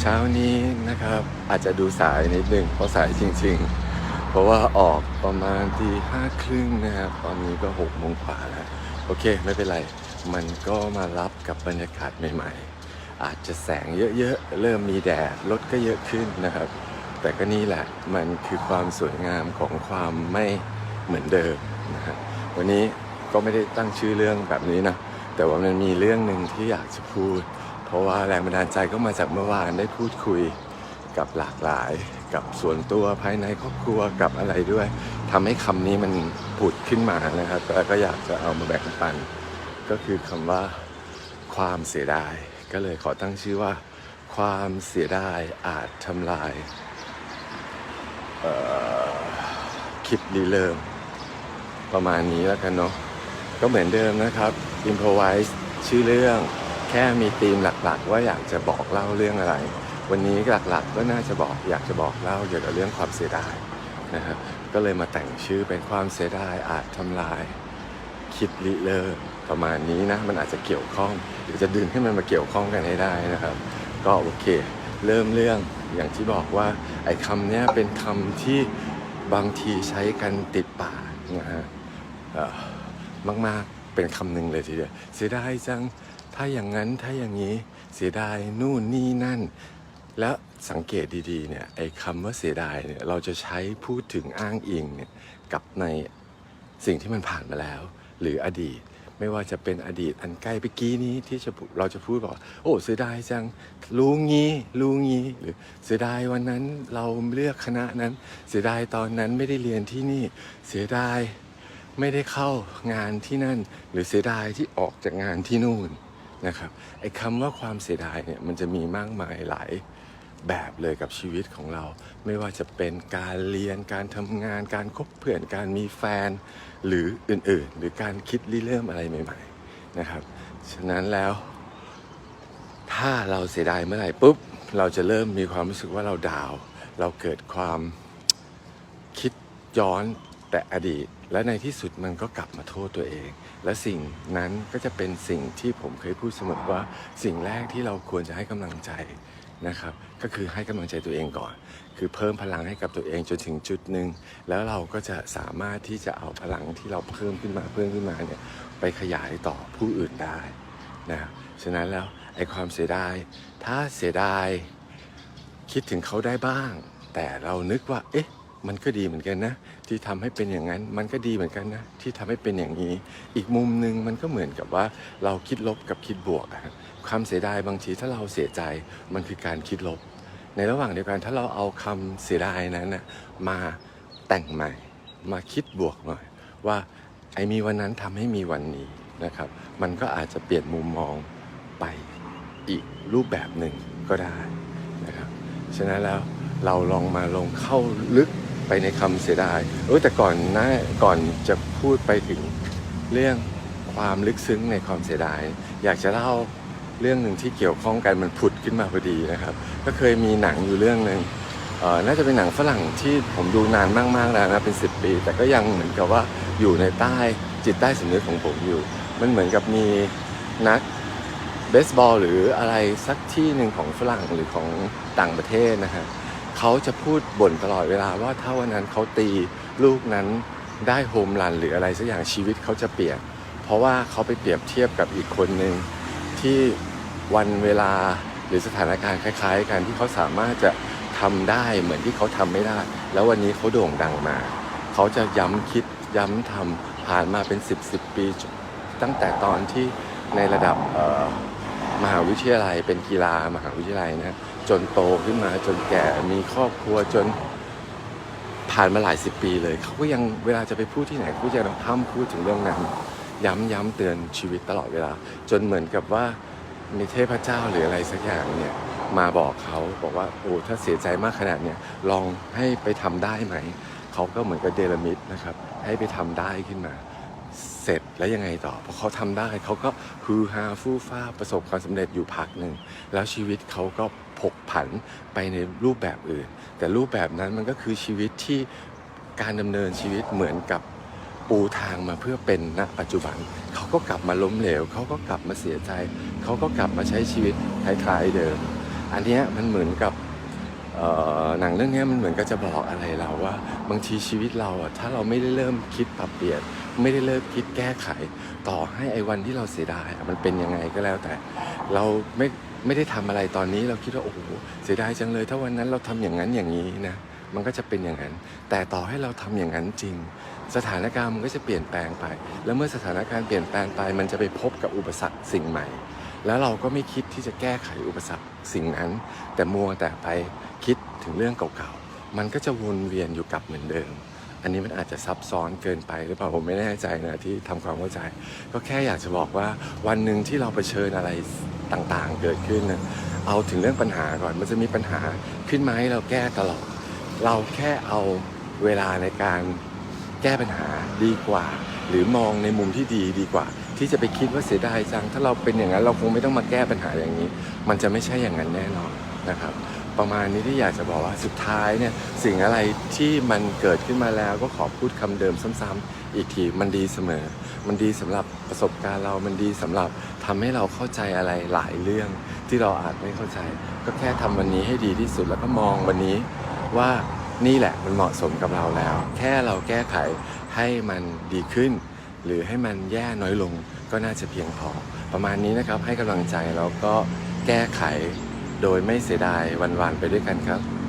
เช้านี้นะครับอาจจะดูสายนิดหนึ่งเพราะสายจริง ๆ เพราะว่าออกประมาณตีห้าครึ่งนะครับตอนนี้ก็หกโมงกว่าแล้วโอเคไม่เป็นไร มันก็มารับกับบรรยากาศใหม่ ๆ อาจจะแสงเยอะๆ เริ่มมีแดดรถก็เยอะขึ้นนะครับ แต่ก็นี่แหละมันคือความสวยงามของความไม่เหมือนเดิมนะฮะวันนี้ก็ไม่ได้ตั้งชื่อเรื่องแบบนี้นะแต่ว่ามันมีเรื่องหนึ่งที่อยากจะพูด เพราะว่าแรงบันดาลใจก็มาจากเมื่อวานได้พูดคุยกับหลากหลาย กับส่วนตัวภายในครอบครัวกับอะไรด้วยทำให้คำนี้มันผุดขึ้นมานะครับแล้วก็อยากจะเอามาแบ่งปัน ก็คือคำว่าความเสียดาย ก็เลยขอตั้งชื่อว่า ความเสียดายอาจทำลายเอ่อคิดดีเริ่ม ประมาณนี้แล้วกันเนาะก็เหมือนเดิมนะครับ improvise ชื่อเรื่อง แค่มีธีมหลักๆ ว่าอยากจะบอกเล่าเรื่องอะไร วันนี้หลักๆ ก็น่าจะบอกอยากจะบอกเล่าเกี่ยวกับเรื่องความเสียดายนะครับก็เลยมาแต่งชื่อเป็นความเสียดายอาจทำลาย คิดลิเริ่มประมาณนี้นะ มันอาจจะเกี่ยวข้องหรือจะดึงให้มันมาเกี่ยวข้องกันให้ได้นะครับ ก็โอเค เริ่มเรื่องอย่างที่บอกว่าไอ้คำเนี้ยเป็นคำที่บางทีใช้กันติดปากนะฮะเออมากๆเป็นคำหนึ่งเลยทีเดียวเสียดายจัง ถ้าอย่างนั้นถ้าอย่างนี้เสียดายนู่นนี่นั่น แล้วสังเกตดีๆเนี่ยไอ้คำว่าเสียดายเนี่ยเราจะใช้พูดถึงอ้างอิงเนี่ยกับในสิ่งที่มันผ่านมาแล้ว หรืออดีต ไม่ว่าจะเป็นอดีตอันใกล้ไปกี้นี้ที่จะพูเราจะพูดบอกโอ้เสียดายจังรู้งี้รู้งี้หรือเสียดายวันนั้นเราเลือกคณะนั้น เสียดายตอนนั้นไม่ได้เรียนที่นี่เสียดายไม่ได้เข้างานที่นั่น หรือเสียดายที่ออกจากงานที่นู่น นะครับไอ้คำว่าความเสียดายเนี่ยมันจะมีมากมายหลายแบบเลยกับชีวิตของเรา ไม่ว่าจะเป็นการเรียนการทำงาน การคบเพื่อนการมีแฟน หรืออื่นๆ หรือการคิดริเริ่มอะไรใหม่ ๆนะครับ ฉะนั้นแล้ว ถ้าเราเสียดายเมื่อไหร่ปุ๊บ เราจะเริ่มมีความรู้สึกว่าเราดาว เราเกิดความคิดย้อน แต่อดีตและในที่สุดมันก็กลับมาโทษตัวเอง และสิ่งนั้นก็จะเป็นสิ่งที่ผมเคยพูดเสมอว่าสิ่งแรกที่เราควรจะให้กำลังใจนะครับ ก็คือให้กำลังใจตัวเองก่อน คือเพิ่มพลังให้กับตัวเองจนถึงจุดหนึ่งแล้วเราก็จะสามารถที่จะเอาพลังที่เราเพิ่มขึ้นมาเพิ่มขึ้นมาเนี่ยไปขยายต่อผู้อื่นได้นะฉะนั้นแล้วไอ้ความเสียดาย ถ้าเสียดาย คิดถึงเขาได้บ้าง แต่เรานึกว่าเอ๊ะ มันก็ดีเหมือนกันนะ ที่ทำให้เป็นอย่างนั้น มันก็ดีเหมือนกันนะ ที่ทำให้เป็นอย่างนี้ อีกมุมหนึ่งมันก็เหมือนกับว่าเราคิดลบกับคิดบวกอะครับความเสียดายบางทีถ้าเราเสียใจมันคือการคิดลบ ในระหว่างเดียวกันถ้าเราเอาคำเสียดายนั้นนะมาแต่งใหม่ มาคิดบวกหน่อย ว่าไอ้มีวันนั้นทำให้มีวันนี้นะครับ มันก็อาจจะเปลี่ยนมุมมองไปอีกรูปแบบหนึ่งก็ได้นะครับฉะนั้นแล้วเราลองมาลงเข้าลึก ไปในคำเสียดายเออแต่ก่อนหนะก่อนจะพูดไปถึงเรื่องความลึกซึ้งในความเสียดาย อยากจะเล่าเรื่องหนึ่งที่เกี่ยวข้องกันมันผุดขึ้นมาพอดีนะครับ ก็เคยมีหนังอยู่เรื่องหนึ่งน่าจะเป็นหนังฝรั่งที่ผมดูนานมากๆแล้วนะเป็น 10 ปี แต่ก็ยังเหมือนกับว่าอยู่ในใต้จิตใต้สำนึกของผมอยู่ มันเหมือนกับมีนักเบสบอลหรืออะไรสักที่หนึ่งของฝรั่งหรือของต่างประเทศนะฮะ เขาจะพูดบ่นตลอดเวลาว่าถ้าวันนั้นเขาตีลูกนั้นได้โฮมรันหรืออะไรสักอย่างชีวิตเขาจะเปลี่ยน เพราะว่าเขาไปเปรียบเทียบกับอีกคนหนึ่งที่วันเวลาหรือสถานการณ์คล้าย ๆ กันที่เขาสามารถจะทำได้เหมือนที่เขาทำไม่ได้ แล้ววันนี้เขาโด่งดังมา เขาจะย้ำคิดย้ำทำผ่านมาเป็น 10 10 ปี ตั้งแต่ตอนที่ในระดับมหาวิทยาลัยเป็นกีฬามหาวิทยาลัยนะ จนโตขึ้นมาจนแก่มีครอบครัวจนผ่านมาหลายสิบปีเลย เขาก็ยังเวลาจะไปพูดที่ไหนเขาก็จะห้ามพูดถึงเรื่องนั้น ย้ำย้ำเตือนชีวิตตลอดเวลา จนเหมือนกับว่ามีเทพเจ้าหรืออะไรสักอย่างเนี่ยมาบอกเขาบอกว่าโอ้ถ้าเสียใจมากขนาดเนี้ยลองให้ไปทำได้ไหม เขาก็เหมือนกับเดลมิดนะครับ ให้ไปทำได้ขึ้นมา เสร็จแล้วยังไงต่อพอเขาทำได้เขาก็ฮือฮาฟู่ฟ้าประสบความสำเร็จอยู่พักหนึ่ง แล้วชีวิตเขาก็ผกผันไปในรูปแบบอื่น แต่รูปแบบนั้นมันก็คือชีวิตที่การดำเนินชีวิตเหมือนกับปูทางมาเพื่อเป็นณปัจจุบัน เขาก็กลับมาล้มเหลว เขาก็กลับมาเสียใจ เขาก็กลับมาใช้ชีวิตคล้ายๆเดิม อันนี้มันเหมือนกับหนังเรื่องนี้มันเหมือนกับจะบอกอะไรเราว่า บางทีชีวิตเราอะถ้าเราไม่ได้เริ่มคิดปรับเปลี่ยน ไม่ได้เริ่มคิดแก้ไข ต่อให้ไอ้วันที่เราเสียดายมันเป็นยังไงก็แล้วแต่ เราไม่ไม่ได้ทำอะไรตอนนี้เราคิดว่าโอ้โหเสียดายจังเลย ถ้าวันนั้นเราทำอย่างนั้นอย่างนี้นะมันก็จะเป็นอย่างนั้น แต่ต่อให้เราทำอย่างนั้นจริง สถานการณ์มันก็จะเปลี่ยนแปลงไป แล้วเมื่อสถานการณ์เปลี่ยนแปลงไปมันจะไปพบกับอุปสรรคสิ่งใหม่ แล้วเราก็ไม่คิดที่จะแก้ไขอุปสรรคสิ่งนั้น แต่มัวแต่ไปคิดถึงเรื่องเก่าๆมันก็จะวนเวียนอยู่กับเหมือนเดิม อันนี้มันอาจจะซับซ้อนเกินไปหรือเปล่าผมไม่แน่ใจนะที่ทำความเข้าใจ ก็แค่อยากจะบอกว่าวันหนึ่งที่เราเผชิญอะไรต่างๆ เกิดขึ้นนะเอาถึงเรื่องปัญหาก่อนมันจะมีปัญหาขึ้นมาให้เราแก้ตลอด เราแค่เอาเวลาในการแก้ปัญหาดีกว่า หรือมองในมุมที่ดีดีกว่า ที่จะไปคิดว่าเสียดายจังถ้าเราเป็นอย่างนั้นเราคงไม่ต้องมาแก้ปัญหาอย่างนี้ มันจะไม่ใช่อย่างนั้นแน่นอนนะครับ ประมาณนี้ที่อยากจะบอกว่าสุดท้ายเนี่ยสิ่งอะไรที่มันเกิดขึ้นมาแล้วก็ขอพูดคำเดิมซ้ำๆอีกทีมันดีเสมอ มันดีสำหรับประสบการณ์เรามันดีสำหรับทำให้เราเข้าใจอะไรหลายเรื่องที่เราอาจไม่เข้าใจ ก็แค่ทำวันนี้ให้ดีที่สุดแล้วก็มองวันนี้ว่านี่แหละมันเหมาะสมกับเราแล้ว แค่เราแก้ไขให้มันดีขึ้น หรือให้มันแย่น้อยลงก็น่าจะเพียงพอ ประมาณนี้นะครับให้กำลังใจแล้วก็แก้ไข โดยไม่เสียดายวันๆไปด้วยกันครับ